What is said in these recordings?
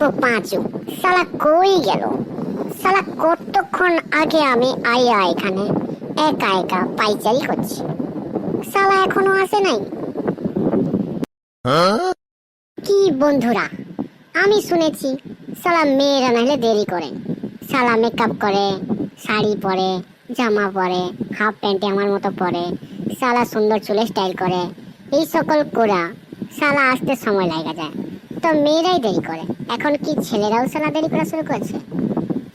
পর পাঁচু সালা কই গেল? সালা কতক্ষণ আগে আমি আইয়া এখানে? একা একা পাইচারি করছি। সালা এখনও আসে নাই? কি বন্ধুরা? আমি শুনেছি সালা মেয়েরা নাহলে দেরি করে। সালা মেকআপ করে শাড়ি পরে জামা পরে হাফ প্যান্টে আমার মতো পরে সালা সুন্দর চুলে স্টাইল করে। এই সকল করা সালা আসতে সময় লাগা যায়। তো মেয়েরাই দেরি করে। এখন কি ছেলেরাও সালা দেরি করা শুরু করছে?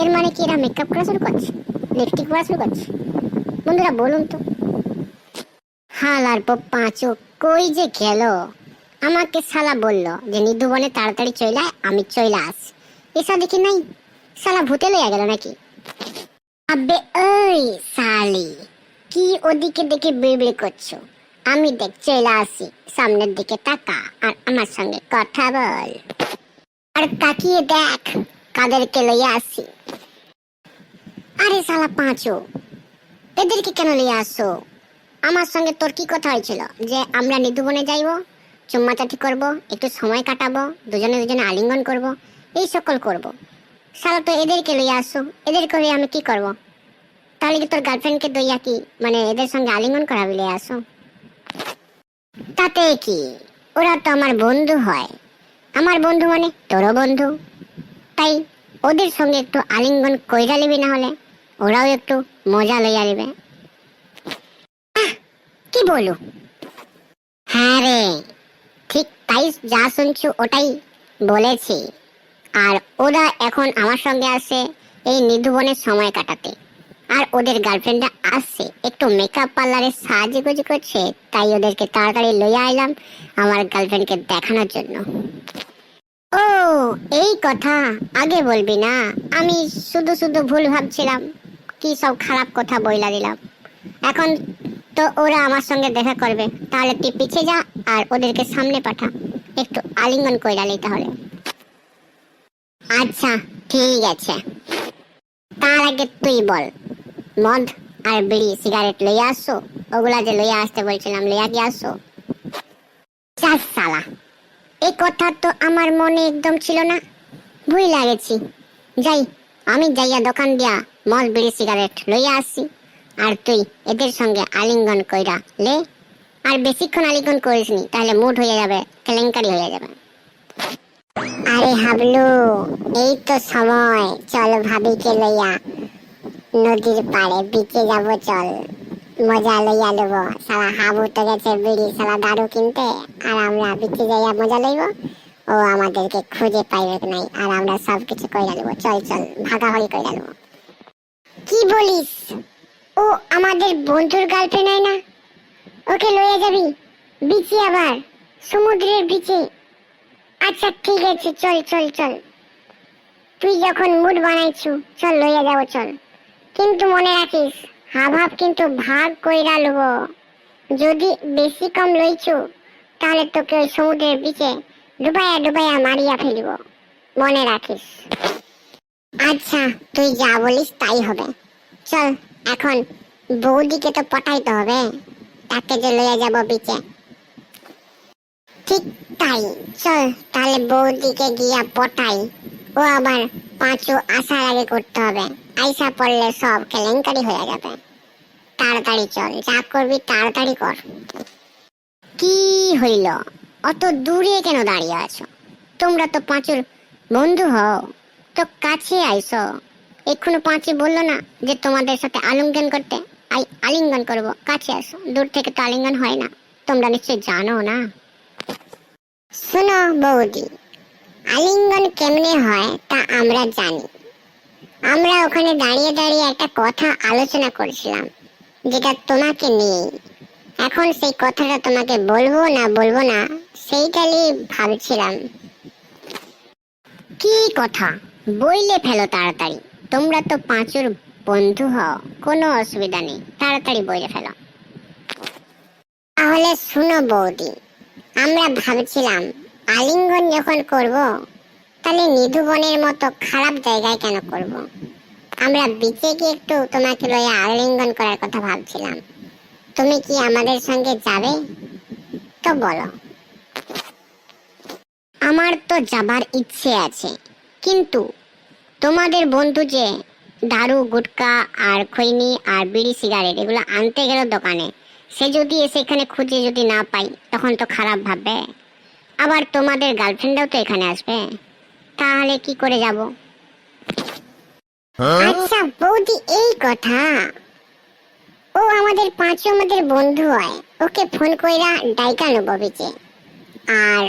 এর মানে কি এরা মেকআপ করা শুরু করছে? লিপস্টিক করা শুরু করছে? বন্ধুরা বলুন তো। হাল আর পাঁচু কই যে গেল? আমাকে শালা বলল যে নিধু বনে তাড়াতাড়ি চলে আয়, আমি চলে আস এসা দেখি নাই? শালা ভূতে লইয়া গেল নাকি? আবে ওই শালি কি ওদিকে দেখে বিড়বিড় করছ? আমি দেখ চলে আসি সামনের দিকে তাকা আর আমার সঙ্গে কথা বল। আর তাকিয়ে দেখ কাদেরকে লইয়া আসি। আরে শালা পাঁচু, এদেরকে কেন লইয়া আসো? আমার সঙ্গে তোর কি কথা হয়েছিল? যে আমরা নিধুবনে যাইব চুম্মাচাটি করব, একটু সময় কাটাবো, দুজনে দুজনে আলিঙ্গন করব, এই সকল করব। সালা তো এদেরকে লইয়া আসো, এদেরকে লইয়া আমি কি করব? তাহলে কি তোর গার্লফ্রেন্ডকে দইয়া কি মানে এদের সঙ্গে আলিঙ্গন করাবি লইয়া আসো? তাতে কি? ওরা তো আমার বন্ধু হয়। আমার বন্ধু মানে তোরও বন্ধু। তাই ওদের সঙ্গে একটু আলিঙ্গন কইরা নিবি না হলে, ওরাও একটু মজা লইয়া নিবে। কি বলো হ্যাঁ রে, ঠিক তাই যা শুনছো ওটাই বলেছি। আর ওরা এখন আমার সঙ্গে আসে এই নিধুবনের সময় কাটাতে। আর ওদের গার্লফ্রেন্ডরা আসছে। একটু মেকআপ পার্লারে সাহায্য গুজি করছে, তাই ওদেরকে তাড়াতাড়ি লইয়া আইলাম আমার গার্লফ্রেন্ডকে দেখানোর জন্য। ও, এই কথা আগে বলবি না, আমি শুধু শুধু ভুল ভাবছিলাম, কি সব খারাপ কথা বইলা দিলাম। এখন তো ওরা আমার সঙ্গে দেখা করবে, তাহলে তুই পিছিয়ে যা আর ওদেরকে সামনে পাঠা, একটু আলিঙ্গন কইরা লই তাহলে। আচ্ছা ঠিক আছে। তার আগে তুই বল। মদ আর বিড়ি, সিগারেট লইয়া আসছো? ওগুলা যে লইয়া আসতে বলছিলাম, লইয়া কি আসছো? চার সালা এই কথা তো আমার মনে একদম ছিল না। ভুল লাগেছি। যাই, আমি যাইয়া দোকান দিয়া মদ, বিড়ি, সিগারেট লইয়া আসছি। আর তুই এদের সঙ্গে আলিঙ্গন কইরা লে। আর বেশিক্ষণ আলিঙ্গন করিস নি, তাহলে মুড হয়ে যাবে, কেলেঙ্কারি হয়ে যাবে। আরে হাবলু, এই তো সময়। চল ভাবিকে লইয়া নদীর পাড়ে, বিচে যাব চল। মজা লইয়া লব সারা হাবু তো গেছে বিড়ি সারা দারু কিনতে। আর আমরা বিচে যাইয়া মজা লইব। ও আমাদেরকে খুঁজে পাইবে নাই। আর আমরা সব কিছু কইরা লব চল চল, ভাগাভাগি কইরা লব কি বলিস? ও আমাদের বন্ধুর গার্লফ্রেন্ড হয় না? ওকে লয়ে যাবি? বিচে আবার? সমুদ্রের বিচে? আচ্ছা ঠিক আছে, চল চল চল। তুই যখন মুড বানাইছু, চল লইয়া যাব, চল। কিন্তু মনে রাখিস হাভাব কিন্তু ভাগ কইরা লব। যদি বেশি কম লইছু, তাহলে তোকে ওই সমুদ্রের বিচে ডুবাইয়া ডুবাইয়া মারিয়া ফেলিব। মনে রাখিস। আচ্ছা তুই যা বলিস তাই হবে। চল, এখন বৌদিকে তো পটাইতে হবে, তাকে যে লইয়া যাব বিচে ঠিক তাই, চল, তাহলে বৌদিকে গিয়া পটাই। ও আবার পাঁচু আসার আগে করতে হবে। আইসা পড়লে সব কেলেঙ্কারি হয়ে যাবে। তাড়াতাড়ি চল, যা করবি তাড়াতাড়ি কর। কি হইল? অত দূরে কেন দাঁড়িয়ে আছো? তোমরা তো পাঁচুর বন্ধু হও, তো কাছে আইসো। এক্ষুনি পাঁচি বলল না যে তোমাদের সাথে আলিঙ্গন করতে? আই, আলিঙ্গন করব, কাছে আসো। দূর থেকে তো আলিঙ্গন হয় না। তোমরা নিশ্চয়ই জানো না। শোনো বৌদি, আলিঙ্গন কেমনে হয় তা আমরা জানি। আমরা ওখানে দাঁড়িয়ে দাঁড়িয়ে একটা কথা আলোচনা করছিলাম, যেটা তোমাকে নিয়ে এখন সেই কথাটা তোমাকে বলব না বলব না সেইটাই ভাবছিলাম। কি কথা? বইলে ফেলো তাড়াতাড়ি। তোমরা তো পাঁচুর বন্ধু হও, কোনো অসুবিধা নেই। তাড়াতাড়ি বইলে ফেলো। তাহলে শুনো বৌদি, আমরা ভাবছিলাম আলিঙ্গন যখন করব তাহলে নিধুবনের মতো খারাপ জায়গায় কেন করব? আমরা বিচে গিয়ে একটু তোমাকে লইয়া আলিঙ্গন করার কথা ভাবছিলাম। তুমি কি আমাদের সঙ্গে যাবে? তো বলো। আমার তো যাবার ইচ্ছে আছে, কিন্তু তোমাদের বন্ধু যে দারু, গুটকা আর খৈনি আর বিড়ি সিগারেট এগুলো আনতে গেল দোকানে, সে যদি এসে এখানে খুঁজে যদি না পাই, তখন তো খারাপ ভাববে। আবার তোমাদের গার্লফ্রেন্ডও তো এখানে আসবে। তাহলে কি করে যাব? আচ্ছা বৌদি এই কথা। ও আমাদের পাঁচু আমাদের বন্ধু হয়। ওকে ফোন কইরা ডাইকা নেব বিচে। আর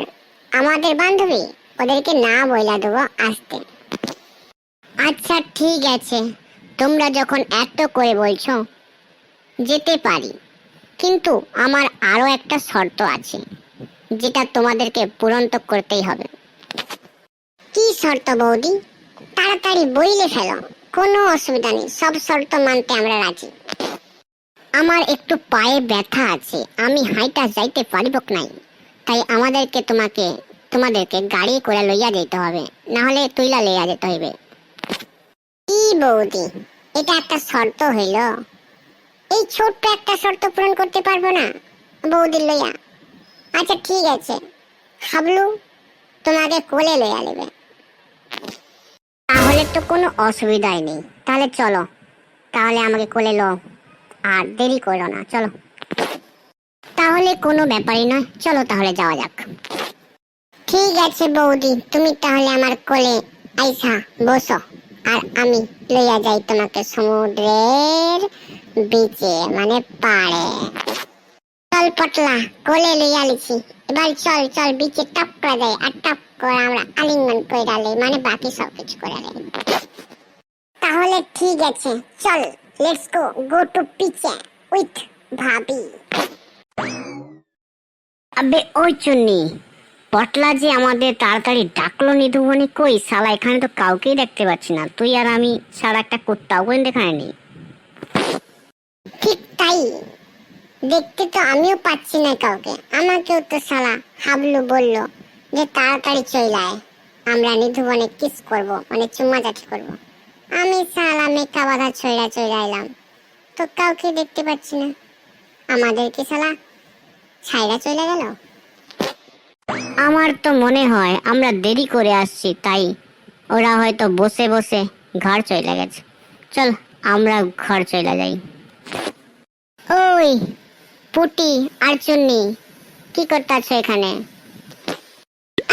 আমাদের বান্ধবী ওদেরকে না বইলা দেবো আসতে। আচ্ছা ঠিক আছে। তোমরা যখন এত করে বলছো যেতে পারি। কিন্তু আমার আরও একটা শর্ত আছে যেটা তোমাদেরকে পূরণ তো করতেই হবে। কি শর্ত বৌদি? তাড়াতাড়ি বইলে ফেলো। কোনো অসুবিধা নেই, সব শর্ত মানতে আমরা রাজি। আমার একটু পায়ে ব্যথা আছে, আমি হাইটা যাইতে পারিব নাই? তাই আমাদেরকে তোমাকে, তোমাদেরকে গাড়ি করে লইয়া যেতে হবে না হলে তুইলা লইয়া যেতে হইবে। কি বৌদি? এটা একটা শর্ত হইল। এই ছোট্ট একটা শর্ত পূরণ করতে পারব না, বৌদির লইয়া। আচ্ছা ঠিক আছে। হাবলু, তোমাকে কোলে লইয়া নেবে। তাহলে তো কোনো অসুবিধাই নেই। তাহলে চলো। তাহলে আমাকে কোলে লো। আর দেরি করো না, চলো। তাহলে কোনো ব্যাপারই নয়। চলো তাহলে যাওয়া যাক। ঠিক আছে বৌদি, তুমি তাহলে আমার কোলে আইসা বসো। আর আমি লইয়া যাই তোমাকে সমুদ্রের বিচে মানে পাড়ে। চল পটলা, কোলে লইয়া লিছি এবার চল চল, বিচে করে যাই আর করে আমরা আলিঙ্গন মানে বাকি সব কিছু করে দেয় তাহলে ঠিক আছে, চল লেটস গো গো টু পিচে উইথ ভাবি। আবে, ওই চুন্নি পটলা যে আমাদের তাড়াতাড়ি ডাকলো নিধুবনি কই, শালা, এখানে তো কাউকেই দেখতে পাচ্ছি না, তুই আর আমি ছাড়া একটা কুত্তাও কিন্তু নেই ঠিক তাই। দেখতে তো আমিও পাচ্ছি না কাউকে। আমাকেও তো শালা হাবলু বলল যে তাড়াতাড়ি চলে আয়। আমরা নিধুবনে কিস করব মানে চুম্মা চাটি করব। আমি শালা মেকা বাধা ছইরা চলে এলাম। তো কাউকে দেখতে পাচ্ছি না। আমাদেরকে শালা ছাইরা চলে গেল? আমার তো মনে হয় আমরা দেরি করে আসছি তাই ওরা হয়তো বসে বসে ঘর চলে গেছে। চল আমরা ঘর চলে যাই। ওই পুটি আর চুন্নি। কি করতেছ এখানে?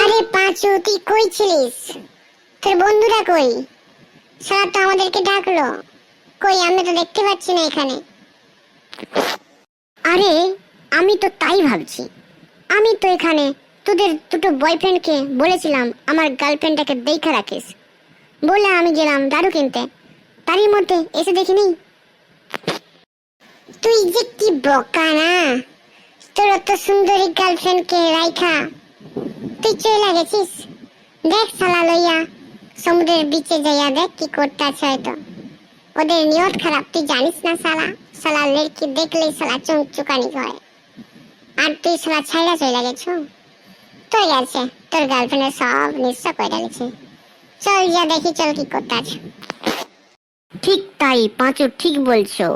আরে পাঁচু, তুই কই ছিলিস? তোর বন্ধুরা কই? সারা তো আমাদেরকে ডাকলো। কই আমি তো দেখতে পাচ্ছি না এখানে। আরে, আমি তো তাই ভাবছি। আমি তো এখানে তোদের দুটো বয়ফ্রেন্ডকে বলেছিলাম, আমার গার্লফ্রেন্ডটাকে দেখে রাখিস। বলে আমি গেলাম দারু কিনতে। তারই মধ্যে এসে দেখিনি তুই যে কি বকা না? তোর তো সুন্দরী গার্লফ্রেন্ডকে রাইখা তুই চলে গেছিস? দেখ সালা লইয়া, সমুদ্রের বিচে যাইয়া দেখ কি করতে আছে হয়তো। ওদের নিয়ত খারাপ, তুই জানিস না সালা সালা লেড়কি দেখলেই সালা চুমচুকানি চুকানি হয় আর তুই সালা ছাইড়া চলে গেছো? তোর গেছে, তোর গার্লফ্রেন্ডের সব নিঃস্ব করে ডালেছে চল যা দেখি চল কি করতে আছে ঠিক তাই, পাঁচু ঠিক বলছো।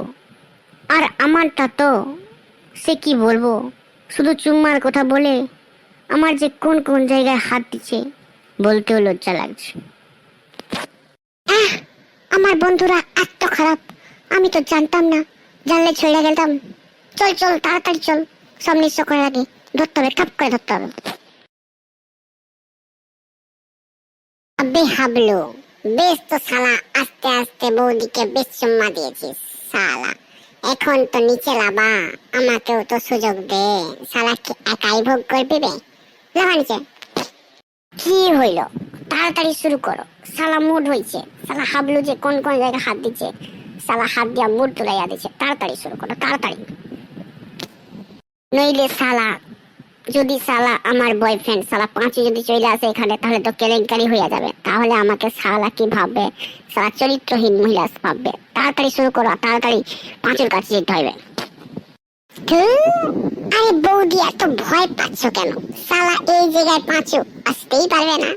আর আমারটা তো, সে কি বলব? শুধু চুম্মার কথা বলে আমার যে কোন কোন জায়গায় হাত দিচ্ছে বলতেও লজ্জা লাগছে। আমার বন্ধুরা, এত খারাপ। আমি তো জানতাম না, জানলে ছেড়ে গেতাম চল চল, তাড়াতাড়ি চল। সব নিঃস্ব করার আগে ধরতে হবে, ঠাপ করে ধরতে হবে। আবে হাবলু, বেশ তো শালা, আস্তে আস্তে বৌদিকে বেশ চুম্মা দিয়েছিস, শালা। এখন তো নিচে লাবা। আমাকেও তো সুযোগ দে। শালা কি একাই ভোগ করবি? বে লাবা নিচে। কি হইল? তাড়াতাড়ি শুরু করো। সালা মুড হইছে। সালা হাবলু যে কোন কোন জায়গায় হাত দিচ্ছে। শালা হাত দিয়া মুড তুলাইয়া দিচ্ছে তাড়াতাড়ি শুরু করো, তাড়াতাড়ি। নইলে শালা যদি সালা আমার বয়ফ্রেন্ড সালা পাঁচে যদি চলে আসে এখানে, তাহলে তো কেলেঙ্কারি হয়ে যাবে। তাহলে আমাকে সালা কি ভাববে? সালা চরিত্রহীন মহিলা ভাববে। তাড়াতাড়ি শুরু করো তাড়াতাড়ি পাঁচের কাছে যেতে হবে। আরে বৌদি, এত ভয় পাচ্ছ কেন? সালা এই জায়গায় পাঁচু, আসতেই পারবে না।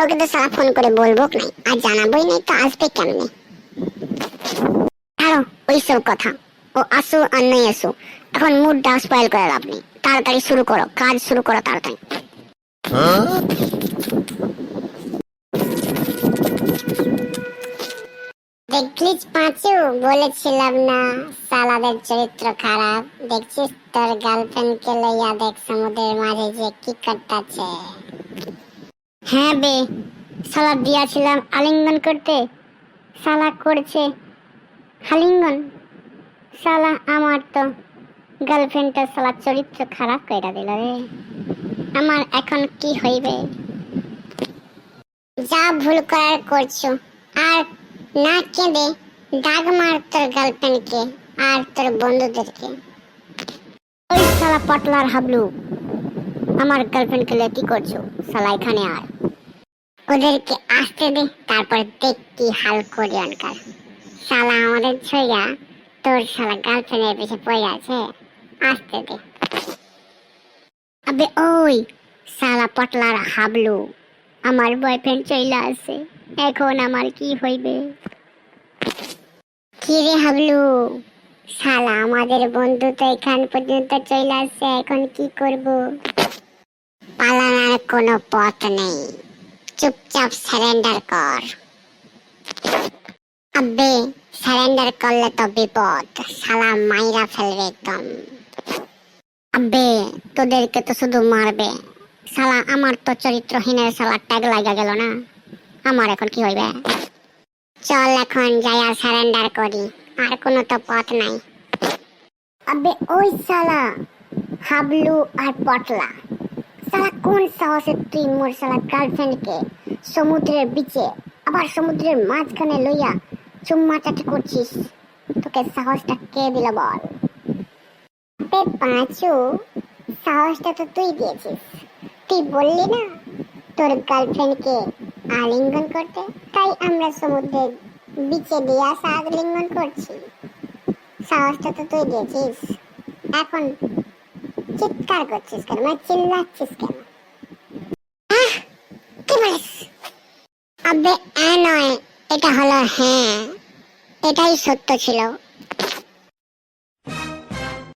ওকে তো সালা ফোন করে বলব নাই, আর জানাবোই নাই তো আসবে কেমনে? ওইসব কথা। ও আসো আর নাই আসো এখন মুডটা স্পয়েল করে লাভ নেই। তাড়াতাড়ি শুরু করো কাজ শুরু করো তাড়াতাড়ি। দেখলিস পাঁচু? বলেছিলাম না সালাদের চরিত্র খারাপ। দেখছিস তোর গার্লফ্রেন্ড কে লইয়া দেখ সমুদ্রের মাঝে যে কি কাটাচ্ছে হ্যাঁ বে সালা দিয়াছিলাম আলিঙ্গন করতে সালা করছে হালিঙ্গন সালা আমার তো। গার্লফ্রেন্ডটা সালা চরিত্র খারাপ কইরা দিল রে। আমার এখন কি হইবে? যা ভুল করার করছ। আর না কেঁদে ডাক মার তোর গার্লফ্রেন্ডকে আর তোর বন্ধুদেরকে। ওই শালা পটলার হাবলু, আমার গার্লফ্রেন্ডকে লিয়ে কি করছ? শালা এখানে আর ওদেরকে আসতে দে, তারপর দেখ কি হাল করি আনকার শালা আমাদের ছইয়া তোর শালা গার্লফ্রেন্ডের পিছে পড়ে আছে। আসতে আবে ওই শালা পটলার হাবলু, আমার বয়ফ্রেন্ড চইলা আছে, এখন আমার কি হইবে? কি রে হাবলু? শালা আমাদের বন্ধু তো এখান পর্যন্ত চলে আসছে এখন কি করব? পালানোর কোনো পথ নেই, চুপচাপ সারেন্ডার কর। আব্বে সারেন্ডার করলে তো বিপদ শালা মাইরা ফেলবে একদম। আব্বে তোদেরকে তো শুধু মারবে। শালা, আমার তো চরিত্রহীনের শালা ট্যাগ লাগা গেল না। আমার এখন কি হইবে? চল এখন যাই আর সারেন্ডার করি, আর কোনো তো পথ নাই। আবে, ওই শালা, হাবলু আর পটলা। শালা, কোন সাহসে তুই মোর শালা গার্লফ্রেন্ডকে সমুদ্রের বিচে আবার সমুদ্রের মাঝখানে লইয়া চুম্মা চাটি করছিস? তোকে সাহসটা কে দিল বল? পাঁচু সাহসটা তো তুই দিয়েছিস। তুই বললি না তোর গার্লফ্রেন্ডকে আলিঙ্গন করতে? তাই আমরা বিচে দিয়ে আসা আলিঙ্গন করছি। সাহসটা তো তুই দিয়েছিস। এখন চিৎকার করছিস কেন? মানে চিল্লাচ্ছিস কেন? এটা হলো হ্যাঁ এটাই সত্য ছিল।